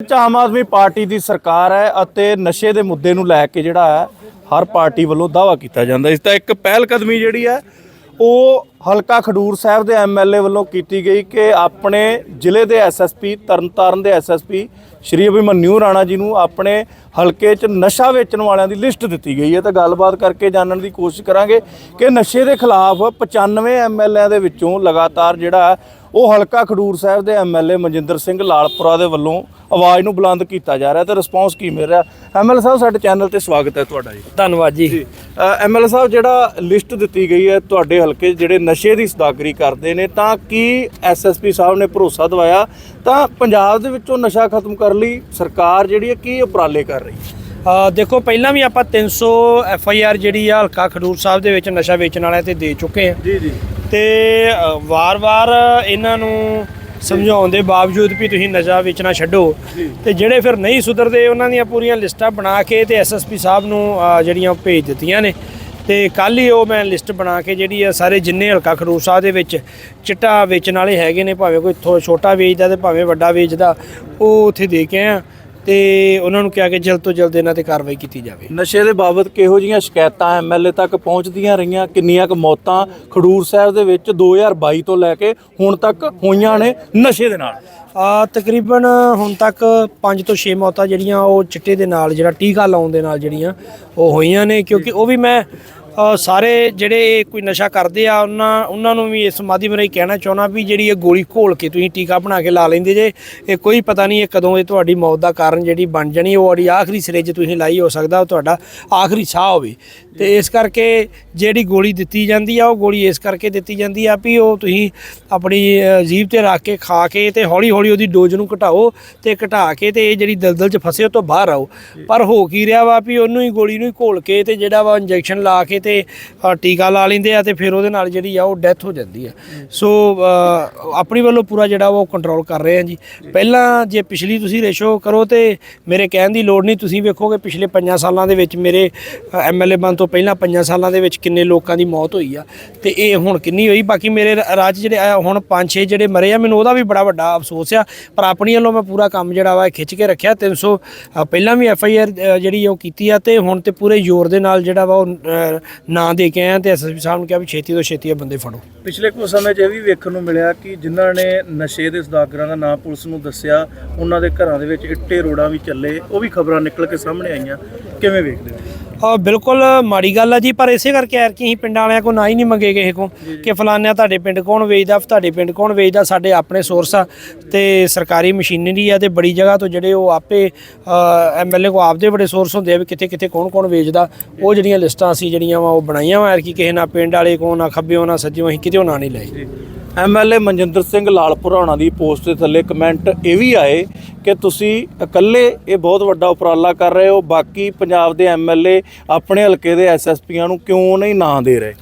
ਚ ਆਮ ਆਦਮੀ ਪਾਰਟੀ ਦੀ ਸਰਕਾਰ ਹੈ ਅਤੇ ਨਸ਼ੇ ਦੇ ਮੁੱਦੇ ਨੂੰ ਲੈ ਕੇ ਜਿਹੜਾ ਹੈ, ਹਰ ਪਾਰਟੀ ਵੱਲੋਂ ਦਾਵਾ ਕੀਤਾ ਜਾਂਦਾ ਇਸ ਦਾ ਇੱਕ ਪਹਿਲ ਕਦਮੀ ਜਿਹੜੀ ਹੈ, ਉਹ ਹਲਕਾ ਖਡੂਰ ਸਾਹਿਬ ਦੇ ਐਮਐਲਏ ਵੱਲੋਂ ਕੀਤੀ ਗਈ ਕਿ ਆਪਣੇ ਜ਼ਿਲ੍ਹੇ ਦੇ ਐਸਐਸਪੀ ਤਰਨਤਾਰਨ ਦੇ ਐਸਐਸਪੀ ਸ਼੍ਰੀ ਅਭਿਮਨਿਊ ਰਾਣਾ ਜੀ ਨੂੰ ਆਪਣੇ ਹਲਕੇ 'ਚ ਨਸ਼ਾ ਵੇਚਣ ਵਾਲਿਆਂ ਦੀ ਲਿਸਟ ਦਿੱਤੀ ਗਈ ਹੈ। ਤਾਂ ਗੱਲਬਾਤ ਕਰਕੇ ਜਾਣਨ ਦੀ ਕੋਸ਼ਿਸ਼ ਕਰਾਂਗੇ ਕਿ ਨਸ਼ੇ ਦੇ ਖਿਲਾਫ 95 ਐਮਐਲਏਆਂ ਦੇ ਵਿੱਚੋਂ ਲਗਾਤਾਰ ਜਿਹੜਾ ਉਹ ਹਲਕਾ ਖਡੂਰ ਸਾਹਿਬ ਦੇ ਐਮਐਲਏ ਮਨਜਿੰਦਰ ਸਿੰਘ ਲਾਲਪੁਰਾ ਦੇ ਵੱਲੋਂ ਆਵਾਜ਼ ਨੂੰ ਬੁਲੰਦ ਕੀਤਾ ਜਾ ਰਿਹਾ ਤੇ ਰਿਸਪੌਂਸ ਕੀ ਮਿਲ ਰਿਹਾ? ਐਮਐਲਏ ਸਾਹਿਬ ਸਾਡੇ ਚੈਨਲ ਤੇ ਸਵਾਗਤ ਹੈ ਤੁਹਾਡਾ ਜੀ। ਧੰਨਵਾਦ ਜੀ। ਐਮਐਲਏ ਸਾਹਿਬ ਜਿਹੜਾ ਲਿਸਟ ਦਿੱਤੀ ਗਈ ਹੈ ਤੁਹਾਡੇ ਹਲਕੇ ਜਿਹੜੇ ਨਸ਼ੇ ਦੀ ਸਦਾਗਰੀ ਕਰਦੇ ਨੇ ਤਾਂ ਕੀ ਐਸਐਸਪੀ ਸਾਹਿਬ ਨੇ ਭਰੋਸਾ ਦਵਾਇਆ? ਤਾਂ ਪੰਜਾਬ ਦੇ ਵਿੱਚੋਂ ਨਸ਼ਾ ਖਤਮ ਕਰਨ ਲਈ ਸਰਕਾਰ ਜਿਹੜੀ ਹੈ ਕੀ ਉਪਰਾਲੇ ਕਰ ਰਹੀ? ਹੈ ਦੇਖੋ ਪਹਿਲਾਂ ਵੀ ਆਪਾਂ 300 ਐਫ ਆਈ ਆਰ ਜਿਹੜੀ ਆ ਹਲਕਾ ਖਡੂਰ ਸਾਹਿਬ ਦੇ ਵਿੱਚ ਨਸ਼ਾ ਵੇਚਣ ਵਾਲਿਆਂ ਤੇ ਦੇ ਚੁੱਕੇ ਆ। ਜੀ ਜੀ। ਤੇ ਵਾਰ-ਵਾਰ ਇਹਨਾਂ ਨੂੰ ਸਮਝਾਉਣ ਦੇ ਬਾਵਜੂਦ ਵੀ ਤੁਸੀਂ ਨਸ਼ਾ ਵੇਚਣਾ ਛੱਡੋ। ਤੇ ਜਿਹੜੇ ਫਿਰ ਨਹੀਂ ਸੁਧਰਦੇ ਉਹਨਾਂ ਦੀਆਂ ਪੂਰੀਆਂ ਲਿਸਟਾਂ ਬਣਾ ਕੇ ਤੇ ਐਸਐਸਪੀ ਸਾਹਿਬ ਨੂੰ ਜਿਹੜੀਆਂ ਭੇਜ ਦਿੱਤੀਆਂ ਨੇ। ਤੇ ਕੱਲ ਹੀ ਉਹ ਮੈਂ ਲਿਸਟ ਬਣਾ ਕੇ ਜਿਹੜੀ ਆ ਸਾਰੇ ਜਿੰਨੇ ਹਲਕਾ ਖਡੂਰ ਸਾਹਿਬ ਦੇ ਵਿੱਚ ਚਿੱਟਾ ਵੇਚਣ ਵਾਲੇ ਹੈਗੇ ਨੇ ਭਾਵੇਂ ਕੋਈ ਛੋਟਾ ਵੇਚਦਾ ਤੇ ਭਾਵੇਂ ਵੱਡਾ ਵੇਚਦਾ ਉਹ ਉੱਥੇ ਦੇ ਕੇ ਆ ਤੇ ਉਹਨਾਂ ਨੂੰ ਕਿਹਾ ਕਿ ਜਲਦ ਤੋਂ ਜਲਦ ਇਹਨਾਂ ਤੇ ਕਾਰਵਾਈ ਕੀਤੀ ਜਾਵੇ। ਨਸ਼ੇ ਦੇ ਬਾਬਤ ਕਿਹੋ ਜੀਆਂ ਸ਼ਿਕਾਇਤਾਂ ਐਮਐਲਏ ਤੱਕ ਪਹੁੰਚਦੀਆਂ ਰਹੀਆਂ ਕਿੰਨੀਆਂ ਕੁ ਮੌਤਾਂ ਖਡੂਰ ਸਾਹਿਬ ਦੇ ਵਿੱਚ 2022 ਤੋਂ ਲੈ ਕੇ ਹੁਣ ਤੱਕ ਹੋਈਆਂ ਨੇ ਨਸ਼ੇ ਦੇ ਨਾਲ? ਆ ਤਕਰੀਬਨ ਹੁਣ ਤੱਕ 5 ਤੋਂ 6 ਮੌਤਾਂ ਜਿਹੜੀਆਂ ਉਹ ਚਿੱਟੇ ਦੇ ਨਾਲ ਜਿਹੜਾ ਟੀਕਾ ਲਾਉਣ ਦੇ ਨਾਲ ਜਿਹੜੀਆਂ ਉਹ ਹੋਈਆਂ ਨੇ ਕਿਉਂਕਿ ਉਹ ਵੀ ਮੈਂ ਸਾਰੇ ਜਿਹੜੇ ਕੋਈ ਨਸ਼ਾ ਕਰਦੇ ਆ ਉਹਨਾਂ ਉਹਨਾਂ ਨੂੰ ਵੀ ਇਸ ਮਾਧਿਅਮ ਰਾਹੀਂ ਕਹਿਣਾ ਚਾਹੁੰਦਾ ਵੀ ਜਿਹੜੀ ਇਹ ਗੋਲੀ ਘੋਲ ਕੇ ਤੁਸੀਂ ਟੀਕਾ ਬਣਾ ਕੇ ਲਾ ਲੈਂਦੇ ਜੇ ਇਹ ਕੋਈ ਪਤਾ ਨਹੀਂ ਇਹ ਕਦੋਂ ਇਹ ਤੁਹਾਡੀ ਮੌਤ ਦਾ ਕਾਰਨ ਜਿਹੜੀ ਬਣ ਜਾਣੀ ਉਹ ਤੁਹਾਡੀ ਆਖਰੀ ਸਿਰੇ 'ਚ ਤੁਸੀਂ ਲਾਈ ਹੋ ਸਕਦਾ ਉਹ ਤੁਹਾਡਾ ਆਖਰੀ ਸਾਹ ਹੋਵੇ। ਤੇ ਇਸ ਕਰਕੇ ਜਿਹੜੀ ਗੋਲੀ ਦਿੱਤੀ ਜਾਂਦੀ ਆ ਉਹ ਗੋਲੀ ਇਸ ਕਰਕੇ ਦਿੱਤੀ ਜਾਂਦੀ ਆ ਵੀ ਉਹ ਤੁਸੀਂ ਆਪਣੀ ਜੀਭ ਤੇ ਰੱਖ ਕੇ ਖਾ ਕੇ ਤੇ ਹੌਲੀ ਹੌਲੀ ਉਹਦੀ ਡੋਜ਼ ਨੂੰ ਘਟਾਓ ਤੇ ਘਟਾ ਕੇ ਤੇ ਇਹ ਜਿਹੜੀ ਦਲਦਲ 'ਚ ਫਸੇ ਉਹ ਤੋਂ ਬਾਹਰ ਆਓ। ਪਰ ਹੋ ਕੀ ਰਿਹਾ ਵਾ ਵੀ ਉਹਨੂੰ ਹੀ ਗੋਲੀ ਨੂੰ ਹੀ ਘੋਲ ਕੇ ਤੇ ਜਿਹੜਾ ਵਾ ਇੰਜੈਕਸ਼ਨ ਲਾ ਕੇ ਤੇ ਟੀਕਾ ਲਾ ਲੈਂਦੇ ਆ ਤੇ ਫਿਰ ਉਹਦੇ ਨਾਲ ਜਿਹੜੀ ਆ ਉਹ ਡੈਥ ਹੋ ਜਾਂਦੀ ਆ। ਸੋ ਆਪਣੀ ਵੱਲੋਂ ਪੂਰਾ ਜਿਹੜਾ ਉਹ ਕੰਟਰੋਲ ਕਰ ਰਹੇ ਆ ਜੀ। ਪਹਿਲਾਂ ਜੇ ਪਿਛਲੀ ਤੁਸੀਂ ਰੇਸ਼ੋ ਕਰੋ ਤੇ ਮੇਰੇ ਕਹਿਣ ਦੀ ਲੋੜ ਨਹੀਂ ਤੁਸੀਂ ਵੇਖੋਗੇ ਪਿਛਲੇ 5 ਸਾਲਾਂ ਦੇ ਵਿੱਚ ਮੇਰੇ ਐਮਐਲਏ ਬਣ ਤੋਂ ਪਹਿਲਾਂ 5 ਸਾਲਾਂ ਦੇ ਵਿੱਚ ਕਿੰਨੇ ਲੋਕਾਂ ਦੀ ਮੌਤ ਹੋਈ ਆ। ਤੇ ਇਹ ਹੁਣ ਕਿੰਨੀ ਹੋਈ ਬਾਕੀ ਮੇਰੇ ਰਾਜ ਜਿਹੜੇ ਹੁਣ 5-6 ਜਿਹੜੇ ਮਰੇ ਆ ਮੈਨੂੰ ਉਹਦਾ ਵੀ ਬੜਾ ਵੱਡਾ ਅਫਸੋਸ ਆ। ਪਰ ਆਪਣੀ ਵੱਲੋਂ ਮੈਂ ਪੂਰਾ ਕੰਮ ਜਿਹੜਾ ਵਾ ਖਿੱਚ ਕੇ ਰੱਖਿਆ। 300 ਅ, ਪਹਿਲਾਂ ਵੀ ਐਫ ਆਈ ਆਰ ਜਿਹੜੀ ਉਹ ਕੀਤੀ ਆ ਤੇ ਹੁਣ ਤੇ ਪੂਰੇ ਜ਼ੋਰ ਦੇ ਨਾਲ ਜਿਹੜਾ ਵਾ ਉਹ ਨਾਂ ਦੇ ਕੇ ਆਇਆ ਤੇ ਐਸਐਸਪੀ ਸਾਹਿਬ ਨੂੰ ਕਿਹਾ ਵੀ ਛੇਤੀ ਤੋਂ ਛੇਤੀ ਇਹ ਬੰਦੇ ਫੜੋ। ਪਿਛਲੇ ਕੁਝ ਸਮੇਂ 'ਚ ਇਹ ਵੀ ਵੇਖਣ ਨੂੰ ਮਿਲਿਆ ਕਿ ਜਿਨ੍ਹਾਂ ਨੇ ਨਸ਼ੇ ਦੇ ਸਦਾਗਰਾਂ ਦਾ ਨਾਂ ਪੁਲਿਸ ਨੂੰ ਦੱਸਿਆ, ਉਹਨਾਂ ਦੇ ਘਰਾਂ ਦੇ ਵਿੱਚ ਇੱਟੇ ਰੋੜਾਂ ਵੀ ਚੱਲੇ, ਉਹ ਵੀ ਖਬਰਾਂ ਨਿਕਲ ਕੇ ਸਾਹਮਣੇ ਆਈਆਂ। ਕਿਵੇਂ ਵੇਖਦੇ ਹੋ? ਆ ਬਿਲਕੁਲ ਮਾੜੀ ਗੱਲ ਆ ਜੀ ਪਰ ਇਸੇ ਕਰਕੇ ਯਾਰ ਕਿ ਅਸੀਂ ਪਿੰਡਾਂ ਵਾਲਿਆਂ ਕੋ ਨਾ ਹੀ ਨਹੀਂ ਮੰਗੇ ਕਿਸੇ ਕੋ ਕਿ ਫਲਾਨਿਆ ਤੁਹਾਡੇ ਪਿੰਡ ਕੌਣ ਵੇਚਦਾ ਤੁਹਾਡੇ ਪਿੰਡ ਕੌਣ ਵੇਚਦਾ ਸਾਡੇ ਆਪਣੇ ਸੋਰਸ ਆ ਤੇ ਸਰਕਾਰੀ ਮਸ਼ੀਨਰੀ ਆ ਤੇ ਬੜੀ ਜਗ੍ਹਾ ਤੋਂ ਜਿਹੜੇ ਉਹ ਆਪੇ ਐਮਐਲਏ ਕੋ ਆਪਦੇ ਬੜੇ ਸੋਰਸ ਹੁੰਦੇ ਆ ਵੀ ਕਿੱਥੇ ਕਿੱਥੇ ਕੌਣ ਕੌਣ ਵੇਚਦਾ ਉਹ ਜਿਹੜੀਆਂ ਲਿਸਟਾਂ ਅਸੀਂ ਜਿਹੜੀਆਂ ਵਾ ਉਹ ਬਣਾਈਆਂ ਵਾ ਯਾਰ ਕਿ ਕਿਸੇ ਨਾ ਪਿੰਡ ਵਾਲੇ ਕੋ ਨਾ ਖੱਬਿਓ ਨਾ ਸੱਜਿਓ ਅਸੀਂ ਕਿਤੇ ਨਾ ਨਹੀਂ ਲਏ। ਐਮਐਲਏ ਮਨਜਿੰਦਰ ਸਿੰਘ ਲਾਲਪੁਰਾ ਹੋਣਾ ਦੀ ਪੋਸਟ ਦੇ ਥੱਲੇ ਕਮੈਂਟ ਇਹ ਵੀ ਆਏ ਕਿ ਤੁਸੀਂ ਇਕੱਲੇ ਇਹ ਬਹੁਤ ਵੱਡਾ ਉਪਰਾਲਾ ਕਰ ਰਹੇ ਹੋ, ਬਾਕੀ ਪੰਜਾਬ ਦੇ ਐਮਐਲਏ ਆਪਣੇ ਹਲਕੇ ਦੇ ਐਸਐਸਪੀਆਂ ਨੂੰ ਕਿਉਂ ਨਹੀਂ ਨਾਂ ਦੇ ਰਹੇ?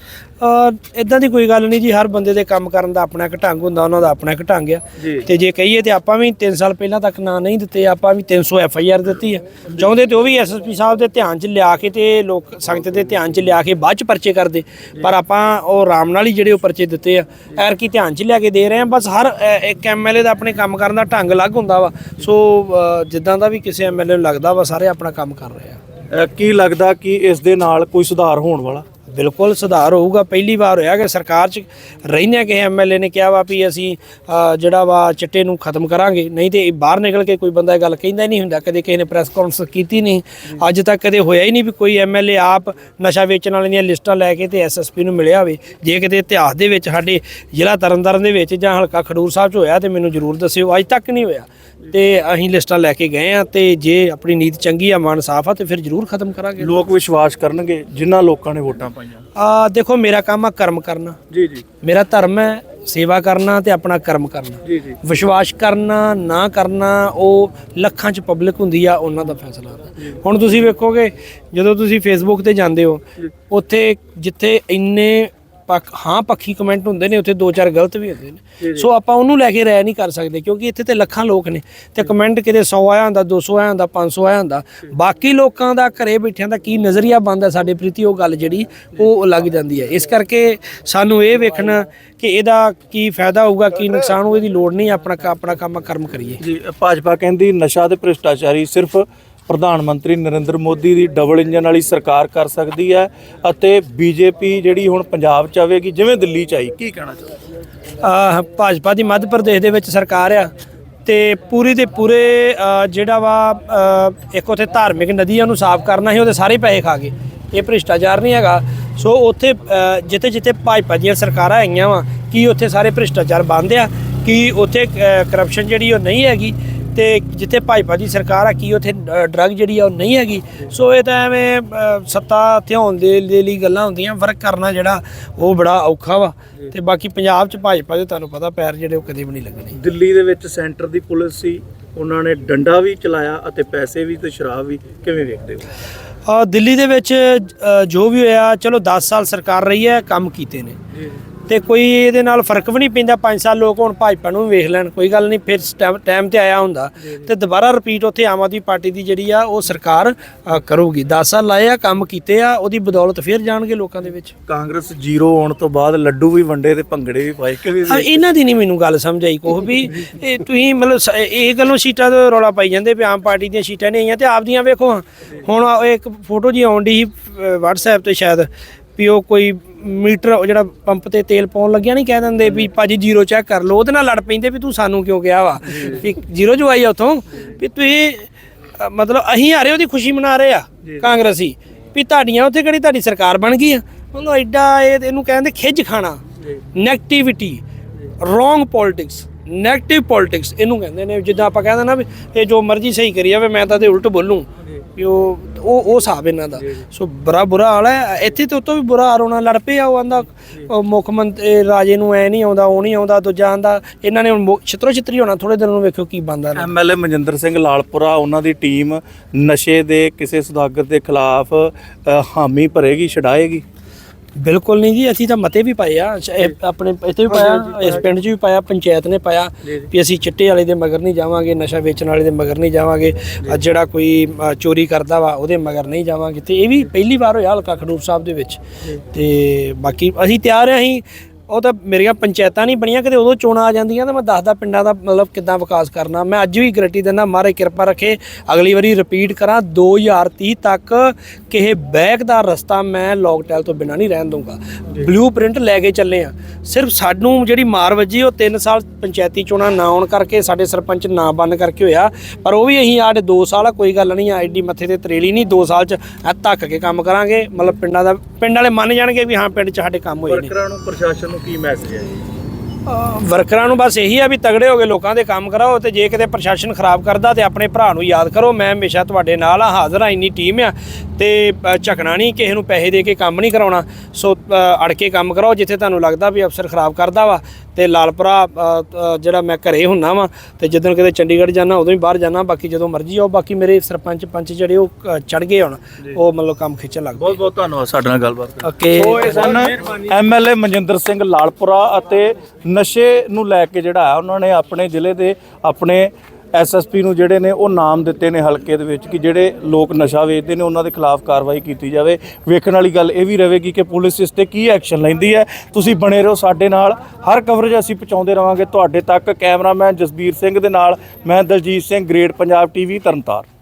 ਇਦਾਂ ਦੀ ਕੋਈ ਗੱਲ ਨਹੀਂ ਜੀ ਹਰ ਬੰਦੇ ਦੇ ਕੰਮ ਕਰਨ ਦਾ ਆਪਣਾ ਇੱਕ ਢੰਗ ਹੁੰਦਾ ਉਹਨਾਂ ਦਾ ਆਪਣਾ ਇੱਕ ਢੰਗ ਆ। ਤੇ ਜੇ ਕਹੀਏ ਤੇ ਆਪਾਂ ਵੀ 3 ਸਾਲ ਪਹਿਲਾਂ ਤੱਕ ਨਾਂ ਨਹੀਂ ਦਿੱਤੇ ਆਪਾਂ ਵੀ 300 ਐਫ ਆਈ ਆਰ ਦਿੱਤੀ ਆ। ਚਾਹੁੰਦੇ ਤੇ ਉਹ ਵੀ ਐਸਐਸਪੀ ਸਾਹਿਬ ਦੇ ਧਿਆਨ 'ਚ ਲਿਆ ਕੇ ਤੇ ਲੋਕ ਸੰਗਤ ਦੇ ਧਿਆਨ 'ਚ ਲਿਆ ਕੇ ਬਾਅਦ 'ਚ ਪਰਚੇ ਕਰਦੇ। ਪਰ ਆਪਾਂ ਉਹ ਆਰਾਮ ਨਾਲ ਹੀ ਜਿਹੜੇ ਉਹ ਪਰਚੇ ਦਿੱਤੇ ਆ ਐਰ ਕੀ ਧਿਆਨ 'ਚ ਲਿਆ ਕੇ ਦੇ ਰਹੇ ਆ ਬਸ ਹਰ ਇੱਕ ਐਮਐਲਏ ਦਾ ਆਪਣੇ ਕੰਮ ਕਰਨ ਦਾ ਢੰਗ ਅਲੱਗ ਹੁੰਦਾ ਵਾ। ਸੋ ਜਿੱਦਾਂ ਦਾ ਵੀ ਕਿਸੇ ਐਮਐਲਏ ਨੂੰ ਲੱਗਦਾ ਵਾ ਸਾਰੇ ਆਪਣਾ ਕੰਮ ਕਰ ਰਹੇ ਆ। ਕੀ ਲੱਗਦਾ ਕਿ ਇਸ ਦੇ ਨਾਲ ਕੋਈ ਸੁਧਾਰ ਹੋਣ ਵਾਲਾ? ਬਿਲਕੁਲ ਸੁਧਾਰ ਹੋਊਗਾ। ਪਹਿਲੀ ਵਾਰ ਹੋਇਆ ਕਿ ਸਰਕਾਰ 'ਚ ਰਹਿੰਦਿਆਂ ਕਿਸੇ ਐਮਐਲਏ ਨੇ ਕਿਹਾ ਵਾ ਵੀ ਅਸੀਂ ਜਿਹੜਾ ਵਾ ਚਿੱਟੇ ਨੂੰ ਖਤਮ ਕਰਾਂਗੇ। ਨਹੀਂ ਤੇ ਬਾਹਰ ਨਿਕਲ ਕੇ ਕੋਈ ਬੰਦਾ ਇਹ ਗੱਲ ਕਹਿੰਦਾ ਹੀ ਨਹੀਂ ਹੁੰਦਾ। ਕਦੇ ਕਿਸੇ ਨੇ ਪ੍ਰੈਸ ਕਾਨਫਰੰਸ ਕੀਤੀ ਨਹੀਂ। ਅੱਜ ਤੱਕ ਕਦੇ ਹੋਇਆ ਹੀ ਨਹੀਂ ਵੀ ਕੋਈ ਐਮਐਲਏ ਆਪ ਨਸ਼ਾ ਵੇਚਣ ਵਾਲਿਆਂ ਦੀਆਂ ਲਿਸਟਾਂ ਲੈ ਕੇ ਤੇ ਐਸਐਸਪੀ ਨੂੰ ਮਿਲਿਆ ਹੋਵੇ। ਜੇ ਕਿਤੇ ਇਤਿਹਾਸ ਦੇ ਵਿੱਚ ਸਾਡੇ ਜ਼ਿਲ੍ਹਾ ਤਰਨਤਾਰਨ ਦੇ ਵਿੱਚ ਜਾਂ ਹਲਕਾ ਖਡੂਰ ਸਾਹਿਬ 'ਚ ਹੋਇਆ ਤੇ ਮੈਨੂੰ ਜ਼ਰੂਰ ਦੱਸਿਓ। ਅੱਜ ਤੱਕ ਨਹੀਂ ਹੋਇਆ। ਤੇ ਅਸੀਂ ਲਿਸਟਾਂ ਲੈ ਕੇ ਗਏ ਆ ਤੇ ਜੇ ਆਪਣੀ ਨੀਤ ਚੰਗੀ ਆ, ਮਨ ਸਾਫ਼ ਆ ਤੇ ਫਿਰ ਜ਼ਰੂਰ ਖਤਮ ਕਰਾਂਗੇ। ਲੋਕ ਵਿਸ਼ਵਾਸ ਕਰਨਗੇ, ਜਿਨ੍ਹਾਂ ਲੋਕਾਂ ਨੇ ਵੋਟਾਂ ਪਾਈਆਂ? ਆ ਦੇਖੋ ਮੇਰਾ ਕੰਮ ਆ ਕਰਮ ਕਰਨਾ। ਜੀ ਜੀ। ਮੇਰਾ ਧਰਮ ਹੈ ਸੇਵਾ ਕਰਨਾ ਤੇ ਆਪਣਾ ਕਰਮ ਕਰਨਾ। ਜੀ ਜੀ। ਵਿਸ਼ਵਾਸ ਕਰਨਾ ਨਾ ਕਰਨਾ ਉਹ ਲੱਖਾਂ ਚ ਪਬਲਿਕ ਹੁੰਦੀ ਆ ਉਹਨਾਂ ਦਾ ਫੈਸਲਾ ਹੁੰਦਾ। ਹੁਣ ਤੁਸੀਂ ਵੇਖੋਗੇ ਜਦੋਂ ਤੁਸੀਂ ਫੇਸਬੁੱਕ ਤੇ ਜਾਂਦੇ ਹੋ ਉੱਥੇ ਜਿੱਥੇ ਇੰਨੇ ਪੱਖ ਹਾਂ ਪੱਖੀ ਕਮੈਂਟ ਹੁੰਦੇ ਨੇ ਉੱਥੇ ਦੋ ਚਾਰ ਗਲਤ ਵੀ ਹੁੰਦੇ ਨੇ। ਸੋ ਆਪਾਂ ਉਹਨੂੰ ਲੈ ਕੇ ਰਾਇ ਨਹੀਂ ਕਰ ਸਕਦੇ ਕਿਉਂਕਿ ਇੱਥੇ ਤੇ ਲੱਖਾਂ ਲੋਕ ਨੇ। ਤੇ ਕਮੈਂਟ ਕਿਤੇ 100 ਆਇਆ ਹੁੰਦਾ 200 ਆਇਆ ਹੁੰਦਾ 500 ਆਇਆ ਹੁੰਦਾ। ਬਾਕੀ ਲੋਕਾਂ ਦਾ ਘਰੇ ਬੈਠਿਆਂ ਦਾ ਕੀ ਨਜ਼ਰੀਆ ਬਣਦਾ ਸਾਡੇ ਪ੍ਰਤੀ ਉਹ ਗੱਲ ਜਿਹੜੀ ਉਹ ਲੱਗ ਜਾਂਦੀ ਹੈ। ਇਸ ਕਰਕੇ ਸਾਨੂੰ ਇਹ ਵੇਖਣਾ ਕਿ ਇਹਦਾ ਕੀ ਫਾਇਦਾ ਹੋਊਗਾ ਕੀ ਨੁਕਸਾਨ ਹੋਊ ਇਹਦੀ ਲੋੜ ਨਹੀਂ ਆਪਣਾ ਆਪਣਾ ਕੰਮ ਕਰਮ ਕਰੀਏ। ਜੀ ਭਾਜਪਾ ਕਹਿੰਦੀ ਨਸ਼ਾ ਤੇ ਭ੍ਰਿਸ਼ਟਾਚਾਰੀ ਸਿਰਫ ਪ੍ਰਧਾਨ ਮੰਤਰੀ ਨਰਿੰਦਰ ਮੋਦੀ ਦੀ ਡਬਲ ਇੰਜਨ ਵਾਲੀ ਸਰਕਾਰ ਕਰ ਸਕਦੀ ਹੈ ਅਤੇ ਬੀਜੇਪੀ ਜਿਹੜੀ ਹੁਣ ਪੰਜਾਬ ਚ ਆਵੇਗੀ, ਜਿਵੇਂ ਦਿੱਲੀ ਚ ਆਈ, ਕੀ ਕਹਿਣਾ ਚਾਹੁੰਦੇ ਭਾਜਪਾ ਦੀ ਮੱਧ ਪ੍ਰਦੇਸ਼ ਦੇ ਵਿੱਚ ਸਰਕਾਰ ਆ ਤੇ ਪੂਰੀ ਦੇ ਪੂਰੇ ਜਿਹੜਾ ਵਾ ਇੱਕ ਉਥੇ ਧਾਰਮਿਕ ਨਦੀਆਂ ਨੂੰ ਸਾਫ਼ ਕਰਨਾ ਸੀ, ਉਹਦੇ ਸਾਰੇ ਪੈਸੇ ਖਾ ਗਏ। ਇਹ ਭ੍ਰਿਸ਼ਟਾਚਾਰ ਨਹੀਂ ਹੈਗਾ। ਸੋ ਉੱਥੇ ਜਿੱਥੇ ਜਿੱਥੇ ਭਾਜਪਾ ਦੀਆਂ ਸਰਕਾਰਾਂ ਆਈਆਂ ਵਾ, ਕੀ ਉੱਥੇ ਸਾਰੇ ਭ੍ਰਿਸ਼ਟਾਚਾਰ ਬੰਦ ਆ? ਕੀ ਉੱਥੇ ਕਰਪਸ਼ਨ ਜਿਹੜੀ ਉਹ ਨਹੀਂ ਹੈਗੀ? ਤੇ ਜਿੱਥੇ ਭਾਜਪਾ ਦੀ ਸਰਕਾਰ ਆ ਕੀ ਉੱਥੇ ਡਰੱਗ ਜਿਹੜੀ ਆ ਉਹ ਨਹੀਂ ਹੈਗੀ? ਸੋ ਇਹ ਤਾਂ ਐਵੇਂ ਸੱਤਾ ਧਿਆਉਣ ਦੇ ਲਈ ਗੱਲਾਂ ਹੁੰਦੀਆਂ ਫ਼ਰਕ ਕਰਨਾ ਜਿਹੜਾ ਉਹ ਬੜਾ ਔਖਾ ਵਾ। ਤੇ ਬਾਕੀ ਪੰਜਾਬ 'ਚ ਭਾਜਪਾ ਦੇ ਤੁਹਾਨੂੰ ਪਤਾ ਪੈਰ ਜਿਹੜੇ ਉਹ ਕਦੇ ਵੀ ਨਹੀਂ ਲੱਗਣੇ। ਦਿੱਲੀ ਦੇ ਵਿੱਚ ਸੈਂਟਰ ਦੀ ਪੁਲਿਸ ਸੀ ਉਹਨਾਂ ਨੇ ਡੰਡਾ ਵੀ ਚਲਾਇਆ ਅਤੇ ਪੈਸੇ ਵੀ ਤੇ ਸ਼ਰਾਬ ਵੀ ਕਿਵੇਂ ਵੇਖਦੇ ਹੋ? ਦਿੱਲੀ ਦੇ ਵਿੱਚ ਜੋ ਵੀ ਹੋਇਆ ਚਲੋ 10 ਸਾਲ ਸਰਕਾਰ ਰਹੀ ਹੈ ਕੰਮ ਕੀਤੇ ਨੇ। ਤੇ ਕੋਈ ਇਹਦੇ ਨਾਲ ਫ਼ਰਕ ਵੀ ਨਹੀਂ ਪੈਂਦਾ 5 ਸਾਲ ਲੋਕ ਹੁਣ ਭਾਜਪਾ ਨੂੰ ਵੀ ਵੇਖ ਲੈਣ ਕੋਈ ਗੱਲ ਨਹੀਂ ਫਿਰ ਟਾਈਮ ਤੇ ਆਇਆ ਹੁੰਦਾ। ਤੇ ਦੁਬਾਰਾ ਰਿਪੀਟ ਉੱਥੇ ਆਮ ਆਦਮੀ ਪਾਰਟੀ ਦੀ ਜਿਹੜੀ ਆ ਉਹ ਸਰਕਾਰ ਕਰੂਗੀ। 10 ਸਾਲ ਲਾਏ ਆ ਕੰਮ ਕੀਤੇ ਆ ਉਹਦੀ ਬਦੌਲਤ ਫਿਰ ਜਾਣਗੇ ਲੋਕਾਂ ਦੇ ਵਿੱਚ। ਕਾਂਗਰਸ ਜ਼ੀਰੋ ਆਉਣ ਤੋਂ ਬਾਅਦ ਲੱਡੂ ਵੀ ਵੰਡੇ ਤੇ ਭੰਗੜੇ ਵੀ ਪਾਏ ਹਾਂ ਇਹਨਾਂ ਦੀ ਨਹੀਂ ਮੈਨੂੰ ਗੱਲ ਸਮਝ ਆਈ ਕੋਈ ਵੀ। ਇਹ ਤੁਸੀਂ ਮਤਲਬ ਸ- ਇਹ ਗੱਲੋਂ ਸੀਟਾਂ ਦਾ ਰੌਲਾ ਪਾਈ ਜਾਂਦੇ ਵੀ ਆਮ ਪਾਰਟੀ ਦੀਆਂ ਸੀਟਾਂ ਨਹੀਂ ਆਈਆਂ ਤੇ ਆਪਦੀਆਂ ਵੇਖੋ। ਹੁਣ ਇੱਕ ਫੋਟੋ ਜੀ ਆਉਣ ਦੀ WhatsApp ਤੇ ਸ਼ਾਇਦ। ਵੀ ਉਹ ਕੋਈ ਮੀਟਰ ਉਹ ਜਿਹੜਾ ਪੰਪ ਤੇ ਤੇਲ ਪਾਉਣ ਲੱਗਿਆ ਨਹੀਂ ਕਹਿ ਦਿੰਦੇ ਵੀ ਭਾਜੀ ਜ਼ੀਰੋ ਚੈੱਕ ਕਰ ਲਓ। ਉਹਦੇ ਨਾਲ ਲੜ ਪੈਂਦੇ ਵੀ ਤੂੰ ਸਾਨੂੰ ਕਿਉਂ ਕਿਹਾ ਵਾ? ਵੀ ਜ਼ੀਰੋ ਜੋ ਆਈ ਆ ਉਥੋਂ। ਵੀ ਤੁਸੀਂ ਅ, ਮਤਲਬ ਅਸੀਂ ਆ ਰਹੇ ਉਹਦੀ ਖੁਸ਼ੀ ਮਨਾ ਰਹੇ ਆ ਕਾਂਗਰਸੀ। ਵੀ ਤੁਹਾਡੀਆਂ ਉੱਥੇ ਕਿਹੜੀ ਤੁਹਾਡੀ ਸਰਕਾਰ ਬਣ ਗਈ ਆ? ਮਤਲਬ ਐਡਾ ਇਹ ਇਹਨੂੰ ਕਹਿੰਦੇ ਖਿੱਜ ਖਾਣਾ। Negativity wrong politics negative politics ਇਹਨੂੰ ਕਹਿੰਦੇ ਨੇ। ਜਿੱਦਾਂ ਆਪਾਂ ਕਹਿੰਦੇ ਨਾ ਵੀ ਇਹ ਜੋ ਮਰਜ਼ੀ ਸਹੀ ਕਰੀ ਜਾਵੇ ਮੈਂ ਤਾਂ ਤੇ ਉਲਟ ਬੋਲੂੰ। ਵੀ ਉਹ ਉਹ ਉਹ ਹਿਸਾਬ ਇਹਨਾਂ ਦਾ। ਸੋ ਬੜਾ ਬੁਰਾ ਹਾਲ ਹੈ। ਇੱਥੇ ਤੇ ਉਤੋਂ ਵੀ ਬੁਰਾ ਹਾਲ ਹੋਣਾ ਲੜ ਪਏ ਆ ਉਹ ਆਂਦਾ ਮੁੱਖ ਮੰਤਰੀ ਰਾਜੇ ਨੂੰ ਐ ਨਹੀਂ ਆਉਂਦਾ ਉਹ ਨਹੀਂ ਆਉਂਦਾ ਦੂਜਾ ਆਂਦਾ ਇਹਨਾਂ ਨੇ ਹੁਣ ਛਿੱਤਰੋ ਛਿੱਤਰੀ ਹੋਣਾ ਥੋੜੇ ਦਿਨ ਨੂੰ ਵੇਖਿਓ ਕੀ ਬੰਦਾ ਐਮਐਲਏ ਮਨਜਿੰਦਰ ਸਿੰਘ ਲਾਲਪੁਰਾ ਉਹਨਾਂ ਦੀ ਟੀਮ ਨਸ਼ੇ ਦੇ ਕਿਸੇ ਸੁਦਾਗਰ ਦੇ ਖਿਲਾਫ ਹਾਮੀ ਭਰੇਗੀ ਛਡਾਏਗੀ। ਬਿਲਕੁਲ ਨਹੀਂ ਜੀ ਅਸੀਂ ਤਾਂ ਮਤੇ ਵੀ ਪਾਏ ਆ ਸ਼- ਇਹ ਆਪਣੇ ਇੱਥੇ ਵੀ ਪਾਇਆ ਇਸ ਪਿੰਡ 'ਚ ਵੀ ਪਾਇਆ ਪੰਚਾਇਤ ਨੇ ਪਾਇਆ ਵੀ ਅਸੀਂ ਚਿੱਟੇ ਵਾਲੇ ਦੇ ਮਗਰ ਨਹੀਂ ਜਾਵਾਂਗੇ ਨਸ਼ਾ ਵੇਚਣ ਵਾਲੇ ਦੇ ਮਗਰ ਨਹੀਂ ਜਾਵਾਂਗੇ ਜਿਹੜਾ ਕੋਈ ਅ, ਚੋਰੀ ਕਰਦਾ ਵਾ ਉਹਦੇ ਮਗਰ ਨਹੀਂ ਜਾਵਾਂਗੇ ਤੇ ਇਹ ਵੀ ਪਹਿਲੀ ਵਾਰ ਹੋਇਆ ਹਲਕਾ ਖਡੂਰ ਸਾਹਿਬ ਦੇ ਵਿੱਚ। ਤੇ ਬਾਕੀ ਅਸੀਂ ਤਿਆਰ ਹਾਂ ਅਸੀਂ ਉਹ ਤਾਂ ਮੇਰੀਆਂ ਪੰਚਾਇਤਾਂ ਨਹੀਂ ਬਣੀਆਂ ਕਿਤੇ ਉਦੋਂ ਚੋਣਾਂ ਆ ਜਾਂਦੀਆਂ ਤਾਂ ਮੈਂ ਦੱਸਦਾ ਪਿੰਡਾਂ ਦਾ ਮਤਲਬ ਕਿੱਦਾਂ ਵਿਕਾਸ ਕਰਨਾ। ਮੈਂ ਅੱਜ ਵੀ ਗਰੰਟੀ ਦਿੰਦਾ ਮਹਾਰਾਜ ਕਿਰਪਾ ਰੱਖੇ ਅਗਲੀ ਵਾਰੀ ਰਿਪੀਟ ਕਰਾਂ 2030 ਤੱਕ ਕਿਸੇ ਬੈਕ ਦਾ ਰਸਤਾ ਮੈਂ ਲੌਕਟੈਲ ਤੋਂ ਬਿਨਾਂ ਨਹੀਂ ਰਹਿਣ ਦੂੰਗਾ ਬਲੂਪ੍ਰਿੰਟ ਲੈ ਕੇ ਚੱਲੇ ਆ। ਸਿਰਫ ਸਾਨੂੰ ਜਿਹੜੀ ਮਾਰ ਵੱਜੀ ਉਹ 3 ਸਾਲ ਪੰਚਾਇਤੀ ਚੋਣਾਂ ਨਾ ਆਉਣ ਕਰਕੇ ਸਾਡੇ ਸਰਪੰਚ ਨਾ ਬੰਨ ਕਰਕੇ ਹੋਇਆ। ਪਰ ਉਹ ਵੀ ਅਸੀਂ ਆੜੇ 2 ਸਾਲ ਕੋਈ ਗੱਲ ਨਹੀਂ ਆ ਐਡੀ ਮੱਥੇ ਤੇ ਤਰੇਲੀ ਨਹੀਂ 2 ਸਾਲ ਚ ਐ ਧੱਕ ਕੇ ਕੰਮ ਕਰਾਂਗੇ। ਮਤਲਬ ਪਿੰਡਾਂ ਦਾ ਪਿੰਡ ਵਾਲੇ ਮੰਨ ਜਾਣਗੇ ਵੀ ਹਾਂ ਪਿੰਡ ਚ ਸਾਡੇ ਕੰਮ ਹੋਏ ਨੇ। ਵਰਕਰਾਂ ਨੂੰ ਪ੍ਰਸ਼ਾਸਨ ਨੂੰ ਕੀ ਮੈਸੇਜ ਹੈ ਵਰਕਰਾਂ ਨੂੰ ਬਸ ਇਹੀ ਆ ਵੀ ਤਗੜੇ ਹੋ ਕੇ ਲੋਕਾਂ ਦੇ ਕੰਮ ਕਰਾਓ ਤੇ ਜੇ ਕਿਤੇ ਪ੍ਰਸ਼ਾਸਨ ਖਰਾਬ ਕਰਦਾ ਤੇ ਆਪਣੇ ਭਰਾ ਨੂੰ ਯਾਦ ਕਰੋ, ਮੈਂ ਹਮੇਸ਼ਾ ਤੁਹਾਡੇ ਨਾਲ ਆ, ਹਾਜ਼ਰ ਆ, ਇੰਨੀ ਟੀਮ ਆ ਤੇ ਝਕਣਾ ਨਹੀਂ ਕਿਸੇ ਨੂੰ ਪੈਸੇ ਦੇ ਕੇ ਕੰਮ ਨਹੀਂ ਕਰਾਉਣਾ। ਸੋ, ਅਹ, ਅੜ ਕੇ ਕੰਮ ਕਰਾਓ, ਜਿੱਥੇ ਤੁਹਾਨੂੰ ਲੱਗਦਾ ਵੀ ਅਫਸਰ ਖਰਾਬ ਕਰਦਾ ਵਾ ਤੇ ਲਾਲਪੁਰਾ ਜਿਹੜਾ ਮੈਂ ਘਰੇ ਹੁੰਨਾ ਵਾ ਤੇ ਜਦੋਂ ਕਿਤੇ ਚੰਡੀਗੜ੍ਹ ਜਾਣਾ ਉਦੋਂ ਹੀ ਬਾਹਰ ਜਾਣਾ ਬਾਕੀ ਜਦੋਂ ਮਰਜ਼ੀ ਆਓ ਬਾਕੀ ਮੇਰੇ ਸਰਪੰਚ ਪੰਚ ਜਿਹੜੇ ਉਹ ਚੜ ਗਏ ਹੁਣ ਉਹ ਮਤਲਬ ਕੰਮ ਖਿੱਚਣ ਲੱਗ ਪਏ। ਬਹੁਤ ਬਹੁਤ ਧੰਨਵਾਦ ਸਾਡੇ ਨਾਲ ਗੱਲਬਾਤ ਓਕੇ। ਸੋ ਇਹ ਸਨ ਐਮਐਲਏ ਮਨਜਿੰਦਰ ਸਿੰਘ ਲਾਲਪੁਰਾ ਅਤੇ ਨਸ਼ੇ ਨੂੰ ਲੈ ਕੇ ਜਿਹੜਾ ਉਹਨਾਂ ਨੇ ਆਪਣੇ ਜ਼ਿਲ੍ਹੇ ਦੇ ਆਪਣੇ ਐਸਐਸਪੀ ਨੂੰ ਜਿਹੜੇ ਨੇ ਉਹ ਨਾਮ ਦਿੱਤੇ ਨੇ ਹਲਕੇ ਦੇ ਵਿੱਚ ਕਿ ਜਿਹੜੇ ਲੋਕ ਨਸ਼ਾ ਵੇਚਦੇ ਨੇ ਉਹਨਾਂ ਦੇ ਖਿਲਾਫ ਕਾਰਵਾਈ ਕੀਤੀ ਜਾਵੇ। ਵੇਖਣ ਵਾਲੀ ਗੱਲ ਇਹ ਵੀ ਰਹੇਗੀ ਕਿ ਪੁਲਿਸ ਇਸ ਤੇ ਕੀ ਐਕਸ਼ਨ ਲੈਂਦੀ ਹੈ। ਤੁਸੀਂ ਬਣੇ ਰਹੋ ਸਾਡੇ ਨਾਲ। ਹਰ ਕਵਰੇਜ ਅਸੀਂ ਪਹੁੰਚਾਉਂਦੇ ਰਵਾਂਗੇ ਤੁਹਾਡੇ ਤੱਕ ਕੈਮਰਾਮੈਨ ਜਸਬੀਰ ਸਿੰਘ ਦੇ ਨਾਲ। ਮੈਂ ਦਲਜੀਤ ਸਿੰਘ ਗ੍ਰੇਟ ਪੰਜਾਬ ਟੀਵੀ ਤਰਨਤਾਰ